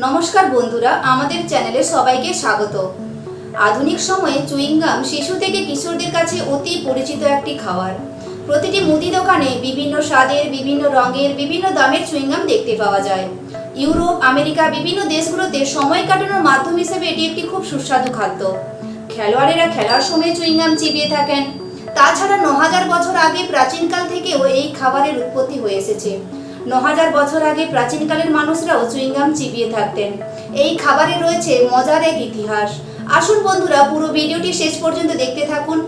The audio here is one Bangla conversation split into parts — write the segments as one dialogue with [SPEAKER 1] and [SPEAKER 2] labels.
[SPEAKER 1] নমস্কার বন্ধুরা, আমাদের চ্যানেলে সবাইকে স্বাগত। আধুনিক সময়ে চুইংগাম শিশু থেকে কিশোরদের কাছে অতি পরিচিত একটি খাবার। প্রতিটি মুদি দোকানে বিভিন্ন স্বাদের, বিভিন্ন রঙের, বিভিন্ন দামের চুইংগাম দেখতে পাওয়া যায়। ইউরোপ, আমেরিকা, বিভিন্ন দেশগুলোতে সময় কাটানোর মাধ্যম হিসেবে এটি একটি খুব সুস্বাদু খাদ্য। খেলোয়াড়েরা খেলার সময় চুইংগাম চিবিয়ে থাকেন। তাছাড়া ন হাজার বছর আগে প্রাচীনকাল থেকেও এই খাবারের উৎপত্তি হয়ে এসেছে। ন হাজার বছর আগে প্রাচীনকালের মানুষরাও চুইংগাম চিবিয়ে থাকতেন। এই খাবারে রয়েছে মজার এক ইতিহাস। আসুন বন্ধুরা, পুরো ভিডিওটি শেষ পর্যন্ত দেখতে থাকুন।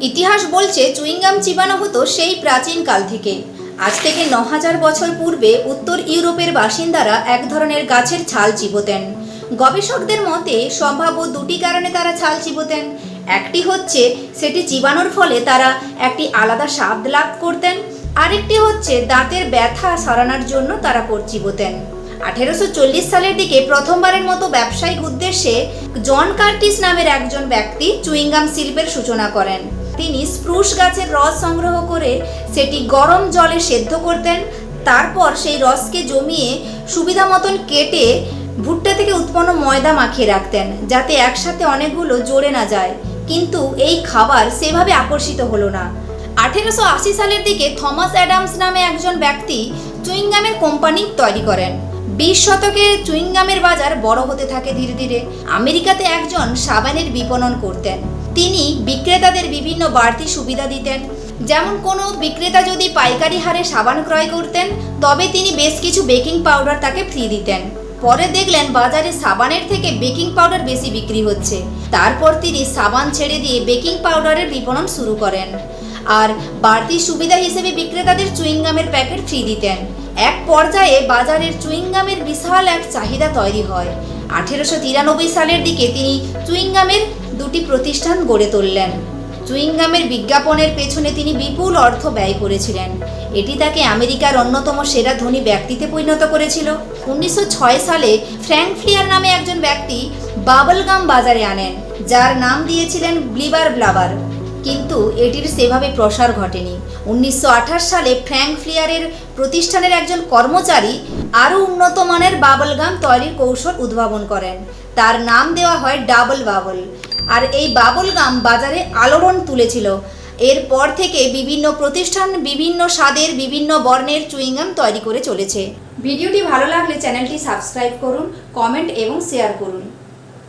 [SPEAKER 1] ইতিহাস বলছে, চুইংগাম চিবানো হতো সেই প্রাচীন কাল থেকে। আজ থেকে ন হাজার বছর পূর্বে উত্তর ইউরোপের বাসিন্দারা এক ধরনের গাছের ছাল চিবোতেন। গবেষকদের মতে, সম্ভাব্য দুটি কারণে তারা ছাল চিবোতেন। একটি হচ্ছে, সেটি চিবানোর ফলে তারা একটি আলাদা স্বাদ লাভ করতেন। আরেকটি হচ্ছে দাঁতের ব্যথা সরানোর জন্য তারা চিবোতেন আঠেরোশো চল্লিশ সালের দিকে প্রথমবারের মতো ব্যবসায়িক উদ্দেশ্যে জন কার্টিস নামের একজন ব্যক্তি চুইংগাম শিল্পের সূচনা করেন। তিনি স্প্রুশ গাছের রস সংগ্রহ করে সেটি গরম জলে সেদ্ধ করতেন। তারপর সেই রসকে জমিয়ে সুবিধা মতন কেটে ভুট্টা থেকে উৎপন্ন ময়দা মাখিয়ে রাখতেন, যাতে একসাথে অনেকগুলো জোরে না যায়। কিন্তু এই খাবার সেভাবে আকর্ষিত হলো না। আঠেরোশো আশি সালের দিকে থমাস অ্যাডামস নামে একজন ব্যক্তি চুইংগামের কোম্পানি তৈরি করেন। বিশ শতকে চুইংগামের বাজার বড় হতে থাকে ধীরে ধীরে। আমেরিকাতে একজন সাবানের বিপণন করতেন। তিনি বিক্রেতাদের বিভিন্ন বাড়তি সুবিধা দিতেন। যেমন কোনো বিক্রেতা যদি পাইকারি হারে সাবান ক্রয় করতেন, তবে তিনি বেশ কিছু বেকিং পাউডার তাকে ফ্রি দিতেন। পরে দেখলেন বাজারে সাবানের থেকে বেকিং পাউডার বেশি বিক্রি হচ্ছে। তারপর তিনি সাবান ছেড়ে দিয়ে বেকিং পাউডারের বিপণন শুরু করেন। আর বাড়তি সুবিধা হিসেবে বিক্রেতাদের চুইংগামের প্যাকেট ফ্রি দিতেন। এক পর্যায়ে বাজারের চুইংগামের বিশাল এক চাহিদা তৈরি হয়। আঠেরোশো তিরানব্বই সালের দিকে তিনি চুইংগামের দুটি প্রতিষ্ঠান গড়ে তুললেন। চুইংগামের বিজ্ঞাপনের পেছনে তিনি বিপুল অর্থ ব্যয় করেছিলেন। এটি তাকে আমেরিকার অন্যতম সেরা ধনী ব্যক্তিতে পরিণত করেছিল। উনিশশো ছয় সালে ফ্র্যাঙ্ক ফ্লিয়ার নামে একজন ব্যক্তি বাবলগাম বাজারে আনেন, যার নাম দিয়েছিলেন ব্লিবার ব্লাবার। কিন্তু এটির সেভাবে প্রসার ঘটেনি। উনিশশো আঠাশ সালে ফ্র্যাঙ্ক ফ্লিয়ারের প্রতিষ্ঠানের একজন কর্মচারী আরও উন্নত মানের বাবলগাম তৈরির কৌশল উদ্ভাবন করেন। তার নাম দেওয়া হয় ডাবল বাবল। আর এই বাবল গাম বাজারে আলোড়ন তুলেছিল। এরপর থেকে বিভিন্ন প্রতিষ্ঠান বিভিন্ন স্বাদের, বিভিন্ন বর্ণের চুইংগাম তৈরি করে চলেছে। ভিডিওটি ভালো লাগলে চ্যানেলটি সাবস্ক্রাইব করুন, কমেন্ট এবং শেয়ার করুন।